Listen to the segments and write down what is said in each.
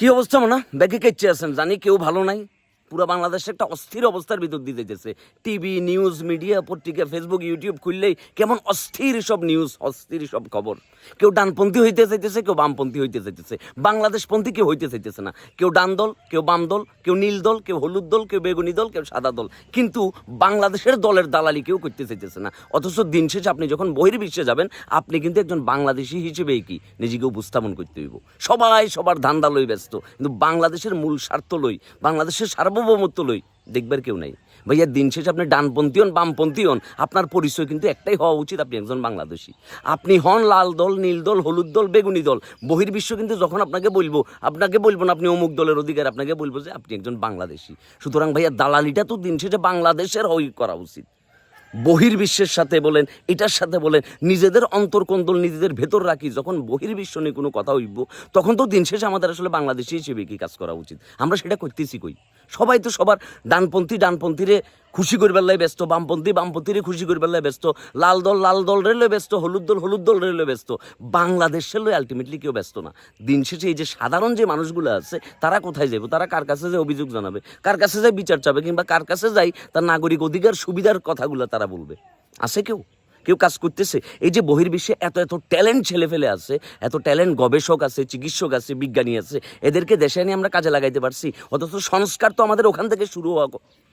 কি অবস্থা মনে? ব্যাগে কেচ্ছে আছেন জানি কেউ ভালো নাই। পুরো বাংলাদেশে একটা অস্থির অবস্থার ভিতর দিয়ে যেতেছে টিভি নিউজ মিডিয়া পত্রিকা ফেসবুক ইউটিউব খুললেই কেমন অস্থির সব নিউজ অস্থির সব খবর। কেউ ডানপন্থী হইতে চাইতেছে কেউ বামপন্থী হইতে চাইতেছে বাংলাদেশপন্থী কেউ হইতে চাইতেছে না। কেউ ডান দল, কেউ বাম দল, কেউ নীল দল, কেউ হলুদ দল, কেউ বেগুনি দল, কেউ সাদা দল। কিন্তু বাংলাদেশের দলের দালালি কেউ করতে চাইতেছে না। অথচ দিন শেষে আপনি যখন বহির্বিশ্বে যাবেন, আপনি কিন্তু একজন বাংলাদেশি হিসেবেই কি? নিজেকে উপস্থাপন করতে হইব। সবাই সবার ধান্দা লই ব্যস্ত। কিন্তু বাংলাদেশের মূল স্বার্থ লই, বাংলাদেশের সার্বভৌমত্ব লই, দেখবার কেউ নাই। ভাইয়া, দিন শেষে আপনি ডানপন্থী হন, বামপন্থী হন, আপনার পরিচয় কিন্তু একটাই হওয়া উচিত আপনি একজন বাংলাদেশী। আপনি হন লাল দল, নীল দল, হলুদ দল, বেগুনি দল। বহির্বিশ্ব কিন্তু যখন আপনাকে বলব আপনাকে বলব না আপনি অমুক দলের অধিকার, আপনাকে বলব যে আপনি একজন বাংলাদেশী। সুতরাং ভাইয়া, দালালিটা তো দিন শেষে বাংলাদেশের হই করা উচিত। বহির্বিশ্বের সাথে বলেন, এটার সাথে বলেন, নিজেদের অন্তর্কন্দল নিজেদের ভেতর রাখি, যখন বহির্বিশ্ব নিয়ে কোনো কথা হইব, তখন তো দিন শেষে আমাদের আসলে বাংলাদেশি হিসেবে কি কাজ করা উচিত? আমরা সেটা করতেছি কই? সবাই তো সবার ডানপন্থী, ডানপন্থীরে খুশি করবার লাই ব্যস্ত, বামপন্থী বামপন্থীরে খুশি করবার লাই ব্যস্ত, লাল দল লাল দল রেলে ব্যস্ত, হলুদ দল হলুদ দল রেলে ব্যস্ত। বাংলাদেশের লয় আলটিমেটলি কেউ ব্যস্ত না। দিন শেষে এই যে সাধারণ যে মানুষগুলো আছে, তারা কোথায় যাবে তারা কার কাছে যে অভিযোগ জানাবে? কার কাছে যায় বিচার চাবে? কিংবা কার কাছে যাই তার নাগরিক অধিকার সুবিধার কথাগুলো তারা বলবে? আছে কেউ? কেউ কাজ করতেছে? এই যে বহির্বিশ্বে এত এত ট্যালেন্ট ছেলে ফেলে আছে, এত ট্যালেন্ট গবেষক আছে, চিকিৎসক আছে, বিজ্ঞানী আছে, এদেরকে দেশে নিয়ে আমরা কাজে লাগাইতে পারছি। অথচ সংস্কার তো আমাদের ওখান থেকে শুরু হওয়া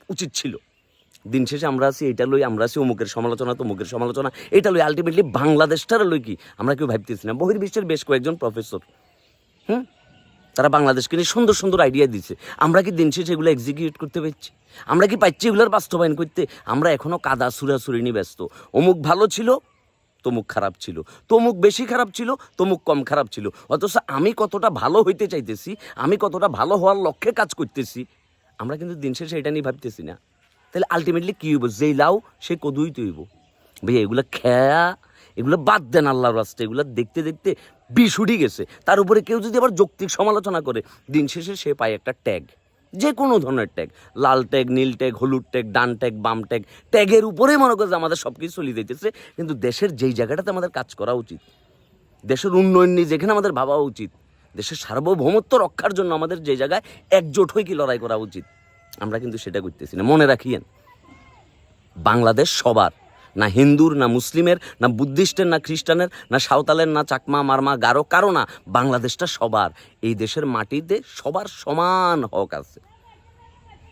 উচিত ছিল। দিন শেষে আমরা আছি এটা লই আমরা আছি, অমুকের সমালোচনা, তমুকের সমালোচনা এটা লই আলটিমেটলি বাংলাদেশটার লই কি? আমরা কেউ ভাবতেছি না। বহির্বিশ্বের বেশ কয়েকজন প্রফেসর হুম? তারা বাংলাদেশকে নিয়ে সুন্দর সুন্দর আইডিয়া দিচ্ছে আমরা কি দিন শেষে এগুলো এক্সিকিউট করতে পারছি? আমরা কি পাচ্ছি এগুলোর বাস্তবায়ন করতে? আমরা এখনও কাদা সুরাসুরি নিয়ে ব্যস্ত। অমুক ভালো ছিল, তমুক খারাপ ছিল। তমুক বেশি খারাপ ছিল, তমুক কম খারাপ ছিল। অথচ আমি কতটা ভালো হইতে চাইতেছি, আমি কতটা ভালো হওয়ার লক্ষ্যে কাজ করতেছি, আমরা কিন্তু দিন শেষে এটা নিয়ে ভাবতেছি না। তাহলে আলটিমেটলি কী হইব? যেই লাউ, সে কদুই তৈব ভাইয়া, এগুলো খেয়া, এগুলো বাদ দেন আল্লাহর রাস্তা এগুলো দেখতে দেখতে বিষ গেছে। তার উপরে কেউ যদি আবার যৌক্তিক সমালোচনা করে, দিন শেষে সে পায় একটা ট্যাগ যে কোনো ধরনের ট্যাগ লাল ট্যাগ নীল ট্যাগ হলুদ ট্যাগ ডান ট্যাগ বাম ট্যাগ ট্যাগের উপরেই মনে করে আমাদের সব কিছু চলে যেতেছে কিন্তু দেশের যেই জায়গাটাতে আমাদের কাজ করা উচিত, দেশের উন্নয়ন নিয়ে যেখানে আমাদের ভাবা উচিত, দেশের সার্বভৌমত্ব রক্ষার জন্য আমাদের যে জায়গায় একজোট হয়ে কি লড়াই করা উচিত। আমরা কিন্তু সেটা করতেছি না। মনে রাখিয়েন, বাংলাদেশ সবার, না হিন্দুর, না মুসলিমের, না বুদ্ধিস্টের, না খ্রিস্টানের, না সাঁওতালের, না চাকমা, মারমা, গারো, কারও না। বাংলাদেশটা সবার, এই দেশের মাটিতে সবার সমান হক আছে।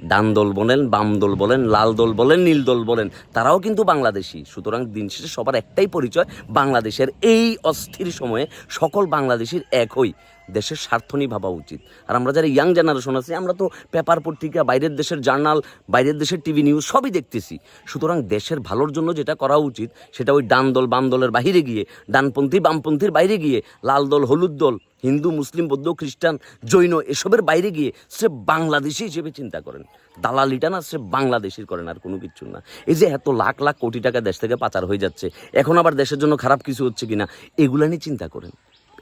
ডান দল বলেন, বাম দল বলেন, লাল দল বলেন, নীল দল বলেন, তারাও কিন্তু বাংলাদেশি। সুতরাং দিন শেষে সবার একটাই পরিচয়, বাংলাদেশের এই অস্থির সময়ে সকল বাংলাদেশির এক হই। দেশের স্বার্থ নিয়ে ভাবা উচিত। আর আমরা যারা ইয়াং জেনারেশন আছি, আমরা তো পেপার পত্রিকা, বাইরের দেশের জার্নাল বাইরের দেশের টিভি নিউজ সবই দেখতেছি। সুতরাং দেশের ভালোর জন্য যেটা করা উচিত, সেটা ওই ডান দল, বাম দলের বাইরে গিয়ে, ডানপন্থী, বামপন্থীর বাইরে গিয়ে, লাল দল, হলুদ দল হিন্দু, মুসলিম, বৌদ্ধ, খ্রিস্টান, জৈন এসবের বাইরে গিয়ে সে বাংলাদেশি হিসেবে চিন্তা করেন। দালালিটা না সে বাংলাদেশির করেন আর কোনো কিছু না। এই যে এত লাখ লাখ কোটি টাকা দেশ থেকে পাচার হয়ে যাচ্ছে, এখন আবার দেশের জন্য খারাপ কিছু হচ্ছে কিনা, এগুলা নিয়ে চিন্তা করেন।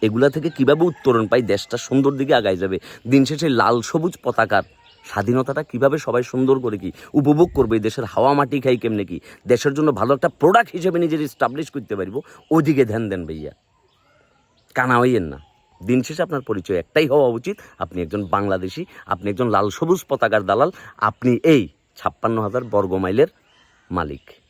এগুলা থেকে কীভাবে উত্তরণ পাই, দেশটা সুন্দর দিকে আগায় যাবে, দিন শেষে লাল সবুজ পতাকার স্বাধীনতাটা কীভাবে সবাই সুন্দর করে কি উপভোগ করবে দেশের হাওয়া মাটি খাই কেমনে কি? দেশের জন্য ভালো একটা প্রোডাক্ট হিসেবে নিজের স্টাবলিশ করতে পারব ওইদিকে ধ্যান দেন ভাইয়া। কানা হইয়েন না। দিন শেষে আপনার পরিচয় একটাই হওয়া উচিত। আপনি একজন বাংলাদেশি, আপনি একজন লাল সবুজ পতাকার দালাল, আপনি এই ছাপ্পান্ন হাজার বর্গ মাইলের মালিক।